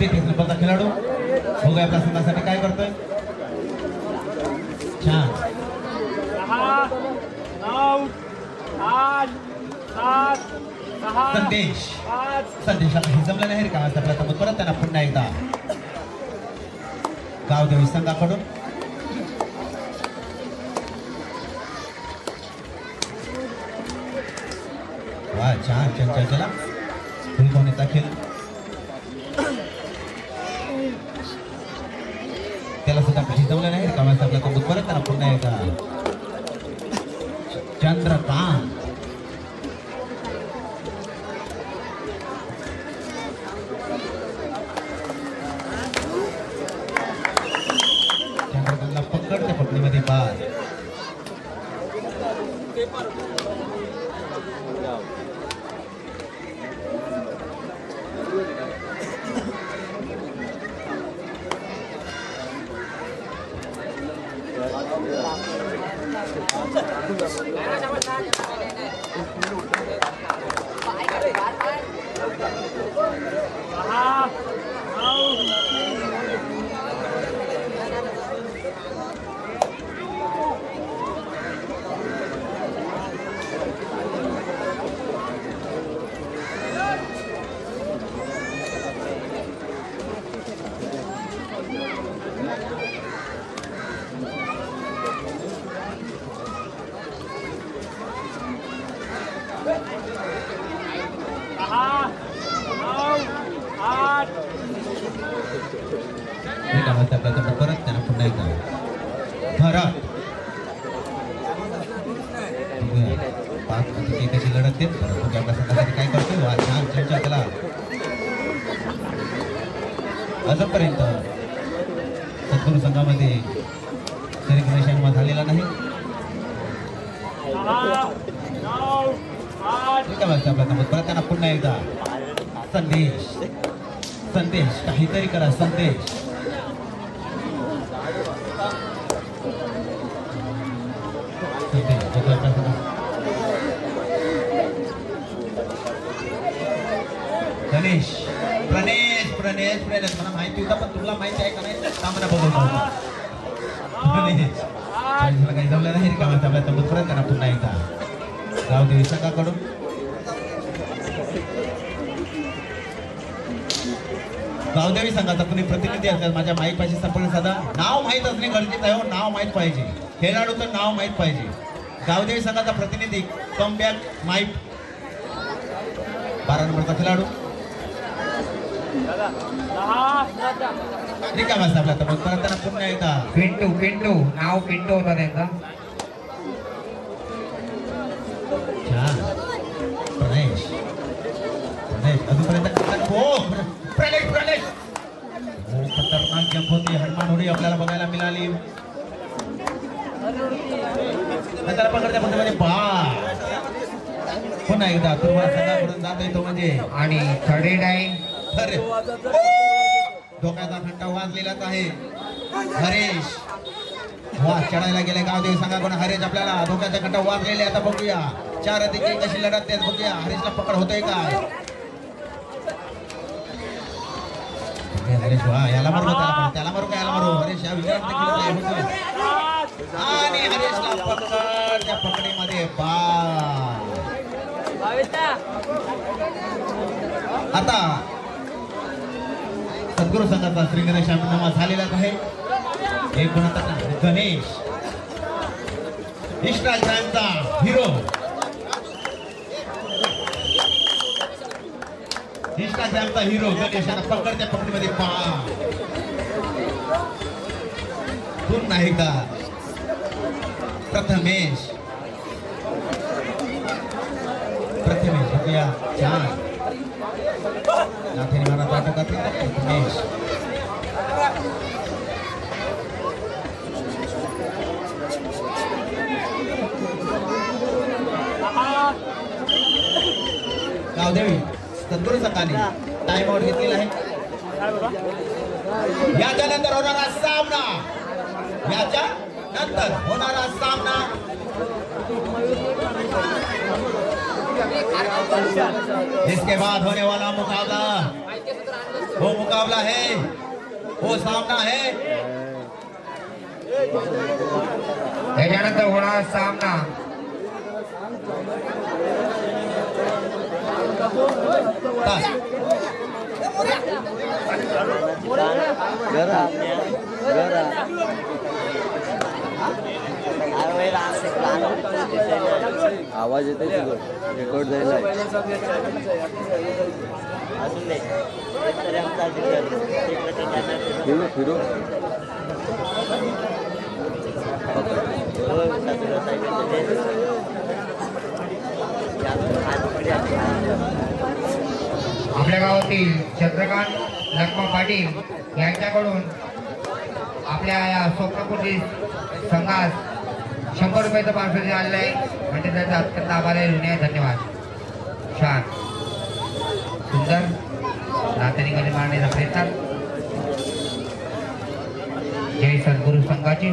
तेहतीस नंबरचा खेळाडू. बघूया आपल्या संघासाठी काय करतोय. छान. संदेश संदेशाला हे जमलं नाही रे का आज आपला तर परत त्यांना पुन्हा एकदा. गावदेवी संघाकडून. वा छान चंचल चला सद्गुरू संघामध्ये श्रीकृष्ण झालेला नाही. परत त्यांना पुन्हा एकदा. संदेश. संदेश. काहीतरी करा संदेश. गणेश. प्रणेश प्रणेश प्रणेश. मला माहिती होता पण तुला माहिती आहे का नाही? सामना बघून काही जमलं नाही का आपल्या तब्येत परत करा पुन्हा एकदा गावदेवी संघाकडून गावदेवी संघाचा कुणी प्रतिनिधी असतात माझ्या माहीत पाहिजे संपर्क साधा नाव माहीत असणे गरजेचं आहे हो नाव माहीत पाहिजे खेळाडूचं नाव माहीत पाहिजे गावदेवी संघाचा प्रतिनिधी कमबॅक माहीत बारा नंबरचा खेळाडू रिकामा असता आपला तर मग परत त्यांना पुन्हा एकदा. पिंटू पिंटू नाव पिंटू होता त्यांचा. छान. प्रणेश. प्रणेश अजूनपर्यंत हो प्र- प्रणेश प्रणेश. हो खतरनाक जंप होती. हनुमान होडी आपल्याला बघायला मिळाली. त्याला पकडत्या फक्त म्हणजे बा पुन्हा एकदा तुम्हाला संघाकडून जात येतो म्हणजे. आणि थर्डी टाइम अरे. डोक्याचा खंडा वाजलेलाच आहे. हरेश. वा चढायला गेले गावदेवी संघाकडून. हरेश आपल्याला डोक्याचा खंडा वाजलेले आता बघूया. चार अधिकारी कशी लढत तेच बघूया. हरेशला पकड होतोय काय हे हरेश वा याला मारू का त्याला मारू? त्याला मारू का? याला मारू. हरेश या ते. सात आणि हरेशला पकड. त्या पकडीमध्ये बा आता सद्गुरु संघाचा श्री गणेश अभिनामा झालेलाच आहे. हे कोणाचा गणेश. इंस्टाग्रामचा हिरो. इंस्टाग्रामचा हिरो गणेशाला पकडत्या पकडीमध्ये पा. पुन्हा एकदा. प्रथमेश. प्रथमेश बघूया. छान नाथेने मला पाठ घातला प्रथमेश गावदेवी तंदुरी संघाने टाइम आउट घेतलेला आहे. काय याच्या नंतर होणारा सामना. याच्या नंतर होणारा सामना. इसके बाद होने वाला मुकाबला वो मुकाबला है वो सामना है त्याच्यानंतर होणारा सामना तास. Gara. आवाज येते रेकॉर्ड झाला फिरू फिरू. आपल्या गावातील चंद्रकांत लक्ष्मण पाटील यांच्याकडून आपल्या या स्वप्नकुटी संघास शंभर रुपयाचं पार्सल आलेलं आहे म्हणजे त्याचा अत्यंत आभार आहे. ऋणी आहे. धन्यवाद. छान सुंदर. नातेनिकांनी मारण्याचा प्रयत्न. जय सद्गुरु संघाची.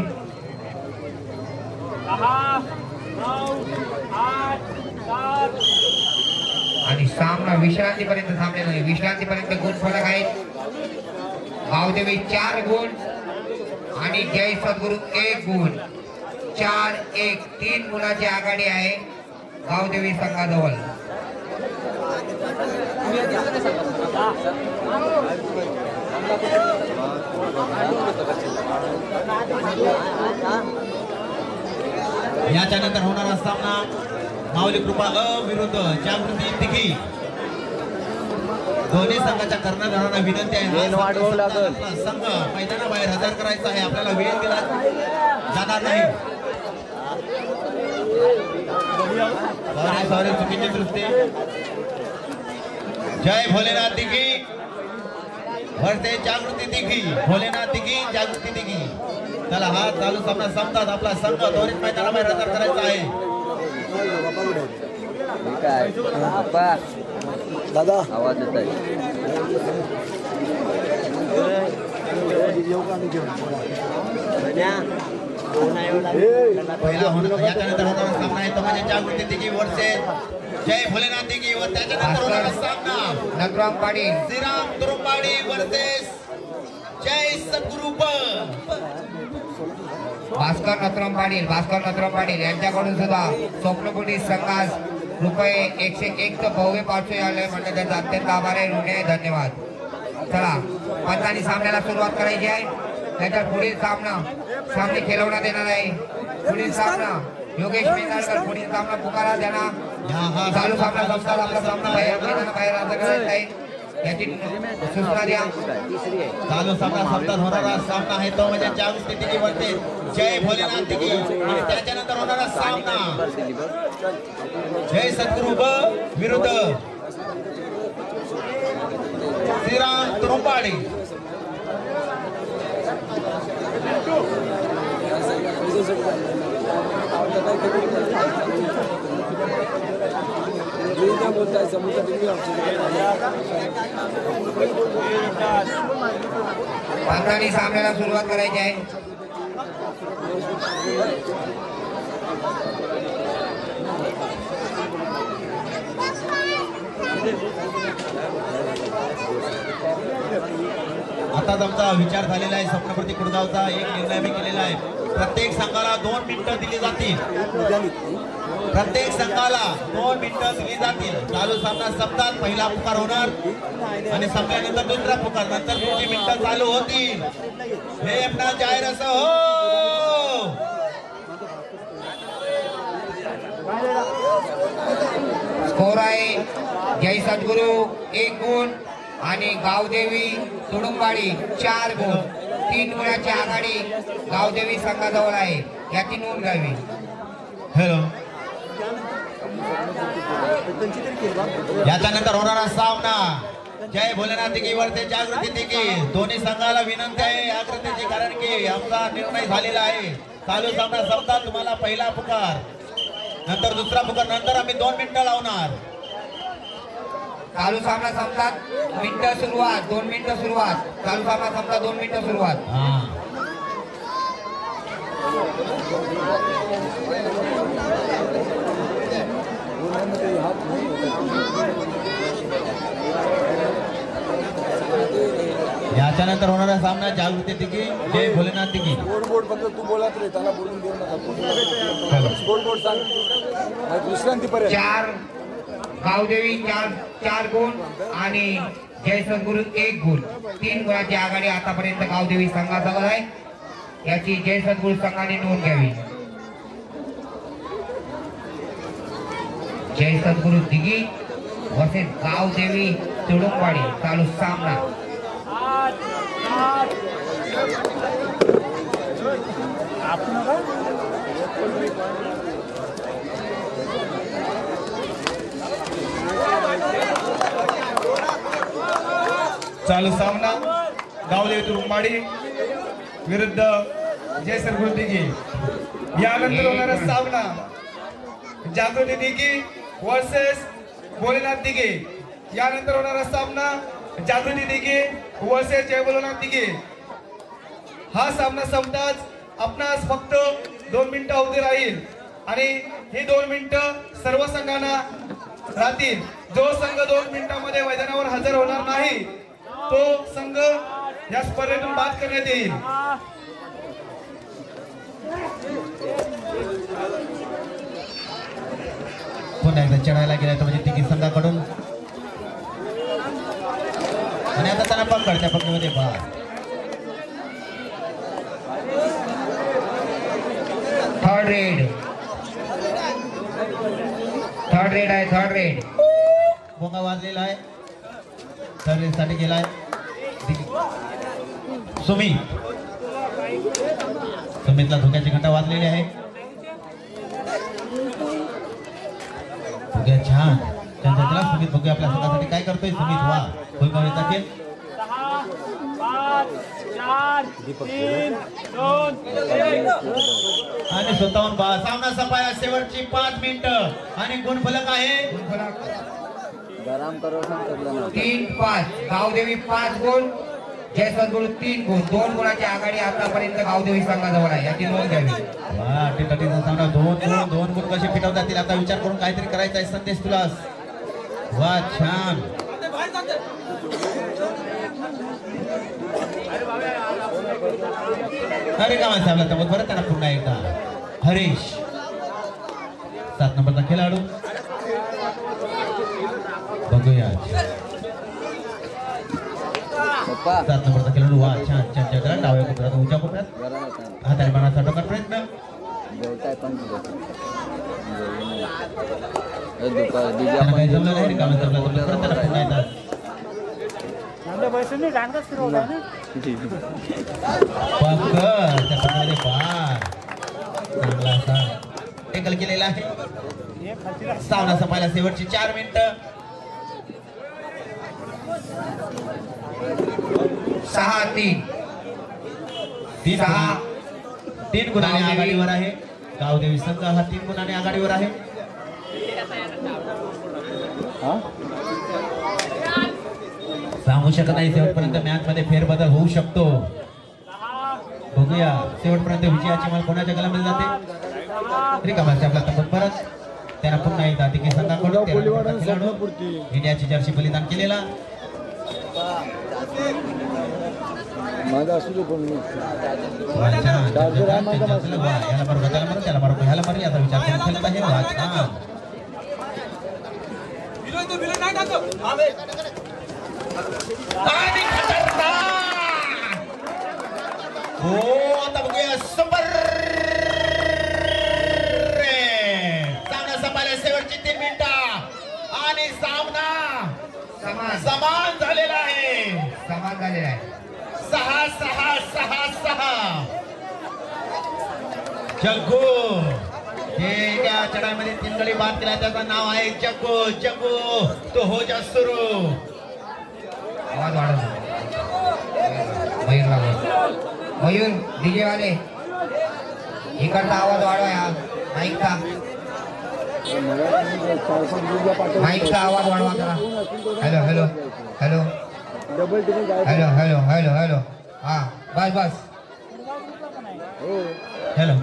आणि सामना विश्रांतीपर्यंत थांबलेला आहे. विश्रांतीपर्यंत गुण फलक आहेत. भावदेवी चार गुण आणि जय सद्गुरु एक गुण. चार एक तीन गुणाची आघाडी आहे. गावदेवी संघाजवळ. याच्या नंतर होणारा सामना माऊली कृपा अ विरुद्ध जागृती तिघी दोन्ही संघाच्या कर्णधारांना विनंती आहे. हा संघ मैदानाबाहेर हजर करायचा आहे. आपल्याला वेळ दिला जाणार नाही. चुकीची दृष्टी जय भोलेनाथ दिघी भरते जागृती दिघी भोलेनाथ दिघी जागृती दिघी चला हा चालू सामना संपतात आपला संघ दोन्ही मैदानाबाहेर हजर करायचा आहे। ठीक आहे पप्पा दादा. आवाज येत आहे पहिला होणार याच्यानंतर होणारा सामना आहे. तो जागृती दिघी वरचे जय भोलेनाथ दिघी व त्याच्यानंतर होणारा सामना. नथुराम पाटील. श्रीराम तुरुंबाडी वर्सेस जय सद्गुरु भास्कर नथुराम पाटील भास्कर नथुराम पाटील यांच्याकडून सुद्धा स्वप्नकुटी संघास रुपये एकशे एक चं भव्य पाचशे आले म्हणजे त्याचा अत्यंत आभार आहे. ऋणी आहे धन्यवाद. चला पंचांनी सामन्याला सुरुवात करायची आहे. त्याच्यात पुढील सामना सामने खेळवण्यात येणार आहे. पुढील सामना योगेश मेंदाळकर पुढील सामना पुकारा देणार हा हा. चालू सामना संपतात आपला सामना बाहेर मैदानाबाहेर अर्ज करायचा आहे. याची सूचना द्या. तिसरी आहे चालू सामना संपतात होणारा सामना आहे. तो म्हणजे जय भोलेनाथ दिघी आणि त्याच्यानंतर होणारा सामना. जय सद्गुरु विरुद्ध. श्रीराम तुरुंबाडी पंचांनी सामन्याला सुरुवात करायची आहे. आताच आमचा विचार झालेला आहे. स्वप्नप्रती कुडगावचा एक निर्णय मी केलेला आहे. प्रत्येक संघाला दोन मिनिटं दिली जातील. प्रत्येक संघाला दोन मिनिटं दिली जातील. चालू सामना संपतात पहिला पुकार होणार. आणि संपल्यानंतर दुसरा पुकार. नंतर पुढची मिनिटं चालू होतील. हे अपना जाहीर असं हो. स्कोर आहे. जय सद्गुरू एक गुण. आणि गावदेवी तुडुंबाडी चार गुण. तीन गुणाची आघाडी गावदेवी संघाजवळ आहे. याची नोंद घ्यावी हॅलो याच्या नंतर होणारा सामना. जय भोलेनाथ दिगी वरते जागृती दिगी दोन्ही संघाला विनंती आहे जागृतीची कारण की आमचा निर्णय झालेला आहे. चालू सामना संपता तुम्हाला पहिला पुकार. नंतर दुसरा पुकार नंतर आम्ही दोन मिनिटं लावणार. चालू सामना संपतात. मिनिटं सुरुवात दोन मिनिटं सुरुवात. चालू सामना संपतात दोन मिनिटं सुरुवात. हा. याच्या नंतर होणारा सामना जागृती दिगी जय भोलेनाथ दिगी बोर्ड बोर्ड फक्त तू बोलत रे त्याला बोलून देऊ नका बोर्ड बोर्ड सांग. नाही विश्रांती पर्यंत चार गावदेवी चार चार गुण आणि जय एक गुण. तीन गुणाची आघाडी आतापर्यंत गावदेवी संघाजवळ आहे. याची जयसद्गुरु संघाने नोंद घ्यावी. जयसद्गुरु दिगी वसेस गावदेवी तुडुंबवाडी चालू सामना. आपण चालू सामना. गावले तुरुंबाडी विरुद्ध जयसर गुरुदिगी यानंतर होणारा सामना. जागृती दिघी वर्सेस भोलेनाथ दिघे यानंतर होणारा सामना जागृती दिघे वर्सेस जय भोलेनाथ दिघे हा सामना संपताच आपणास फक्त दोन मिनिटं अवधी राहील. आणि ही दोन मिनिटं सर्व संघांना राहतील. जो संघ दोन मिनिटांमध्ये मैदानावर हजर होणार नाही तो संघ या स्पर्धेतून बाद करण्यात येईल. पुन्हा एकदा चढायला गेला तर म्हणजे तिकीट संघाकडून. आणि आता त्यांना पकडच्या पकडीमध्ये बा थर्ड रेड थर्ड रेड आहे थर्ड रेड भोंगा वाजलेला आहे. सर्विससाठी गेलाय सुमित सुमितला धोक्याची घंटा वाजलेली आहे. बघूया छान. त्यांच्या चला सुमित भुगे आपल्या स्वतःसाठी काय करतोय. सुमित वा. फुलकावणी टाकेल. सहा आणि स्वतःहून बा सामना सपाया शेवटची पाच मिनिटं. आणि गुणफलक आहे. गरम करो सांग तीन पाच गावदेवी पाच गुण जय सद्गुरू तीन गुण दोन गुणाची आघाडी आतापर्यंत गावदेवी संघाजवळ आहे. याची नोंद घ्यावी सामना. दोन गुण दोन गुण कसे फिटवता येतील? आता विचार करून काहीतरी करायचा आहे. संदेश तुला वा छान. अरे का माणसं आपला बरं त्यांना पुन्हा एकदा. हरीश. सात नंबरचा खेळाडू बघूया सात नंबरचा खेळाडू वा छान छान छान. करा डाव्या कोपऱ्यात गरम आहे हाताने बाणाचा टोका प्रयत्न. टेकल केलेला आहे. सावना संपायला शेवटची चार मिनिटं. सहा तीन. तीन सहा. तीन गुणाने. आघाडीवर आहे. गावदेवी संघ हा तीन गुणाने आघाडीवर आहे. सांगू शकत नाही शेवटपर्यंत मॅच मध्ये फेरबदल होऊ शकतो. बघूया शेवटपर्यंत विजयाची माल कोणाच्या गलामध्ये जाते? आपला परत. त्यांना पुन्हा एकदा तिघी संघाकडून खेळाडू इंडियाची जर्सी बलिदान केलेला. माझा असू दे कोण नाही. वा, छान. याला बरोबर त्याला बरोबर त्याला बरोबर ह्याला बरोबर याचा विचार करून खेळत आहे वा, छान. आणि खतरनाक! हो समान झालेला आहे. समान झालेला आहे. सहा सहा सहा सहा. जग्गू. जे त्या चढाईमध्ये तीन गडी बाद केला त्याचं नाव आहे जग्गू. जग्गू तो हो जा सुरू. आवाज वाढव. मयूर मयूर डीजे वाले. इकडचा आवाज वाढवा या. माईकचा आवाज वाढवा करा hello hello hello. Hello hello hello hello. हा बस बस. हॅलो.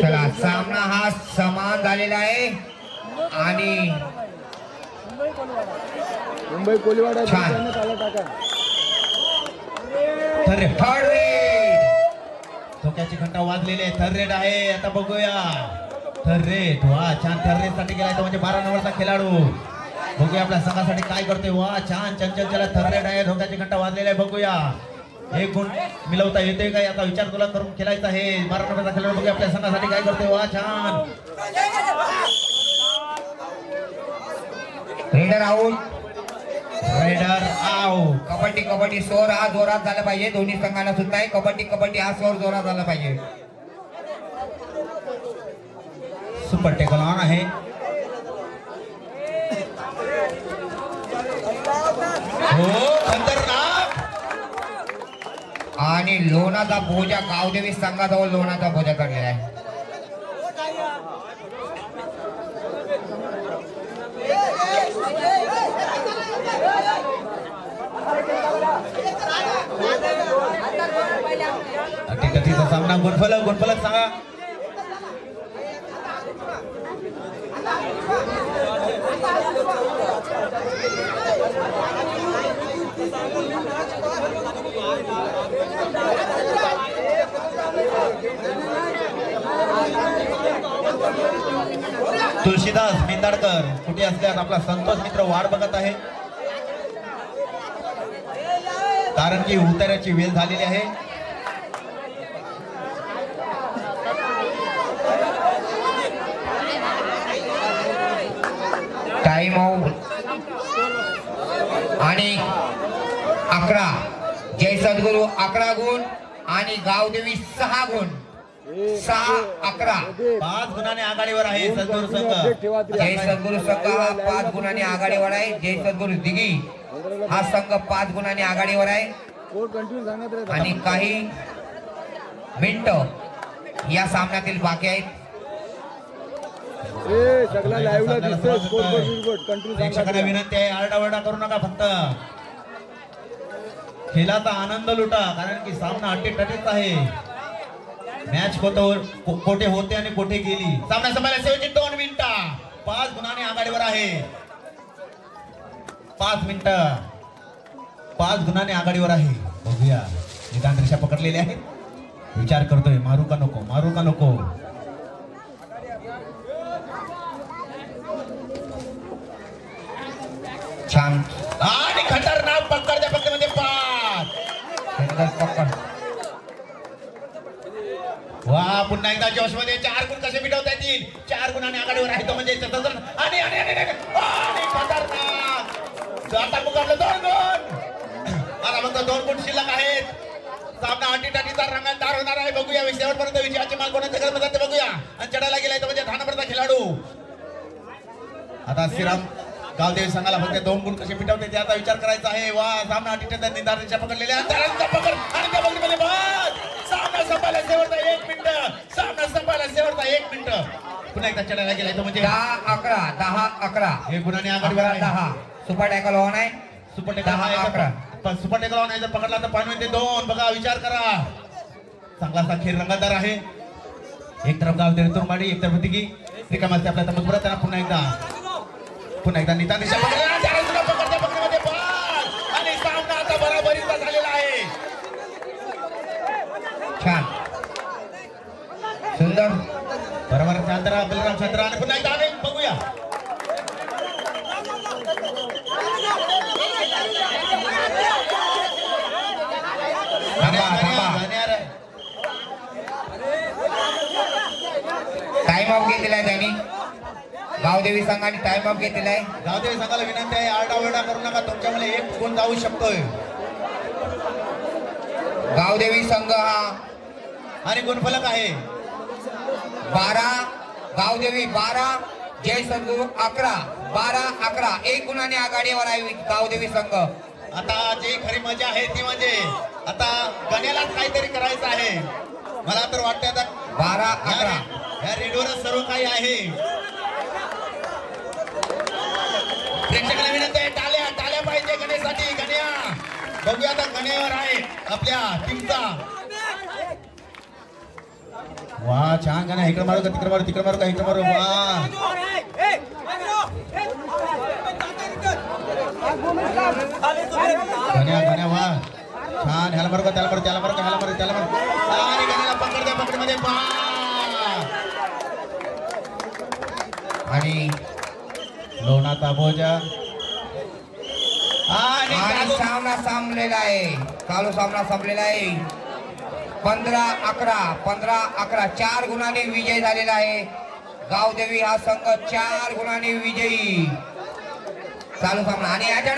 चला सामना हा समान झालेला आहे. आणि मुंबई कोलीवाडा छान. थर्ड वे धोक्याची घंटा वाजलेले आहे. थर्ड आहे. आता बघूया. थर्ड रेट वा छान थर्ड रेटसाठी गेलाय तो म्हणजे बारा नंबरचा खेळाडू. बघूया आपल्या संघासाठी काय करतोय. वा छान चंचल चला थर्ड आहे. धोक्याची घंटा वाजलेले आहे. बघूया. एक गुण मिळवता येते काय आता विचार तुला करून खेळायचा आहे. बारा नंबरचा खेळाडू बघूया आपल्या संघासाठी काय करतोय. वा छान. Raider out raider out kabaddi kabaddi स्वर हा जोरात झाला पाहिजे. दोन्ही संघाला सुद्धा आहे. कबड्डी कबड्डी हा स्वर जोरात झाला पाहिजे. सुपर टेकल ऑन आहे. हो आणि लोणाचा बोजा गावदेवी संघाजवळ लोणाचा बोजा काढलेला आहे. अटीतटीचा सामना गुणफलक गुणफलक सांगा. तुळशीदास मेंदाडकर कुठे असल्यास आपला संतोष मित्र वाट बघत आहे. कारण की उतार्याची वेळ झालेली आहे. आउट आणि अकरा. जय सद्गुरू अकरा गुण आणि गावदेवी सहा गुण. सहा अकरा. पाच गुणाने आघाडीवर आहे सद्गुरू संघ. जय सद्गुरू संघ हा पाच गुणांनी आघाडीवर आहे. जय सद्गुरू दिघी. हा संघ पाच गुणांनी आघाडीवर आहे. आणि काही मिनिट या सामन्यातील बाकी आहेत. प्रेक्षकांना विनंती आहे आरडाओरडा करू नका फक्त. खेळाचा आनंद लुटा कारण की सामना अटीतटीच आहे. मॅच कोठे कोठे होते आणि कोठे गेली? सामना संभायला शेवटची दोन मिनिटं. पाच गुणाने आघाडीवर आहे. पाच मिनिटं. पाच गुणाने आघाडीवर आहे. बघूया. निदान रेषा पकडलेली आहे विचार करतोय मारू का नको? मारू का नको? छान. आणि खतरनाक पकड त्या फक्त म्हणजे पाच. सुंदर पकड. वा पुन्हा एकदा जोशमध्ये चार गुण कसे मिटवता येतील? चार गुणाने आघाडीवर आहे तो म्हणजे आणि आणि खतरनाक. आता पकडलं दोन गुण. आता फक्त दोन गुण शिल्लक आहेत. सामना अटी टाटीचा रंगतदार होणार आहे. बघूया शेवटपर्यंत विजयाचे माल कोणाच्या घरात ते बघूया. आणि चढायला गेलाय तो म्हणजे दहा खेळाडू. आता श्रीराम गावदेवी संघाला फक्त दोन गुण कसे मिटवते त्याचा विचार करायचा आहे. वा सामना अटीच्या रेषा पकडलेल्या. पकड आणि त्या पकडीमध्ये बाद. सामना संपायला शेवटचा एक मिनिट. सामना संपायला शेवटचा एक मिनिट. पुन्हा एकदा चढायला तो म्हणजे दहा अकरा दहा अकरा. हे गुणाने आघाडीवर दहा. सुपर टॅकल ऑन आहे. सुपर दहा अकरा. सुपर टेकल जर पकडला तर पाणी ते दोन. बघा विचार करा. चांगलासा खेळ रंगतदार आहे. एक तरफ गाव तुरमाडी एक तरफ तिघी. रिकामा आपल्या त्यांना पुन्हा एकदा. पुन्हा एकदा निता दिशा पकडला चार आणि सामना आता बराबरीचा झालेला आहे. छान. सुंदर. बरोबर शांतरा बलराम शांतरा आणि पुन्हा एकदा अनेक बघूया थांबा थांबा धन्यवाद. टाइम ऑफ घेतलेला आहे त्यांनी गावदेवी संघाने टाइम ऑफ घेतलेला आहे. गावदेवी संघाला विनंती आहे आरडाओरडा करू नका तुमच्यामुळे एक गुण जाऊ शकतोय. गावदेवी संघ हा आणि गुणफलक आहे. बारा गावदेवी बारा जय संघ अकरा बारा अकरा. एक गुणाने आघाडीवर आहे गावदेवी संघ. आता जी खरी मजा आहे ती म्हणजे आता गण्यालाच काहीतरी करायचं आहे. मला तर वाटतं आता बारा या अकरा या रेडिओवर सर्व काही आहे. बघूया आता गण्यावर आहे? आपल्या टीमचा. वा छान गाणं इकडे मारू का तिकडे मारू तिकडे मारू का इकडे मारू. वा. गण्या गण्या वा. छान ह्याला मारू का त्याला मारू त्याला मारू का ह्याला मारू त्याला मारू. आणि गण्याला पकड द्या पकडमध्ये. पा आणि लोणाचा बोजा. आणि सामना संपलेला आहे. चालू सामना संपलेला आहे. पंधरा अकरा पंधरा अकरा चार गुणाने विजय झालेला आहे. गावदेवी हा संघ चार गुणाने विजयी. चालू सामना. आणि याच्या